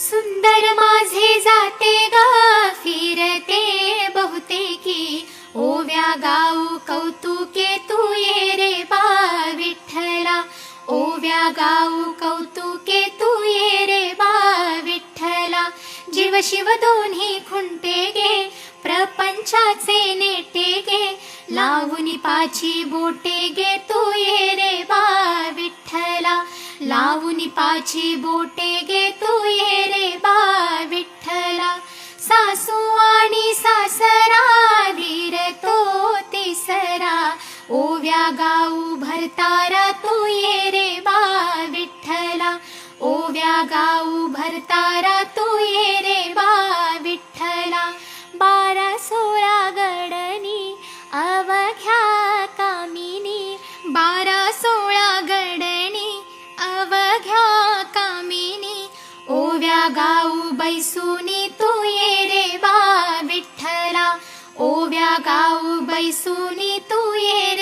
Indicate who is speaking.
Speaker 1: सुंदर माझे जाते गा फिरते बहुतेकी. ओव्या गाऊ कौतुके तू ये रे बा विठ्ठला. ओव्या गाऊ कौतुके तू ये रे बा विठ्ठला. जीव शिव दोन्ही खुंटे गे प्रपंचाचे नेटे गे. लावून पाची बोटे गे तू ये रे बा विठ्ठला. लावून पाची बोटे गे ओव्या गाऊ भरतारा तू ये रे बा विठ्ठला. ओव्या गाऊ भरतारा तू ये रे बा विठ्ठला. बारा सोळा गडनी अवघ्या कामिनी. बारा सोळा गडणी अवघ्या कामिनी. ओव्या गाऊ बैसुनी तू ये रे बा विठ्ठला. ओव्या गाऊ बैसुनी तू ये रे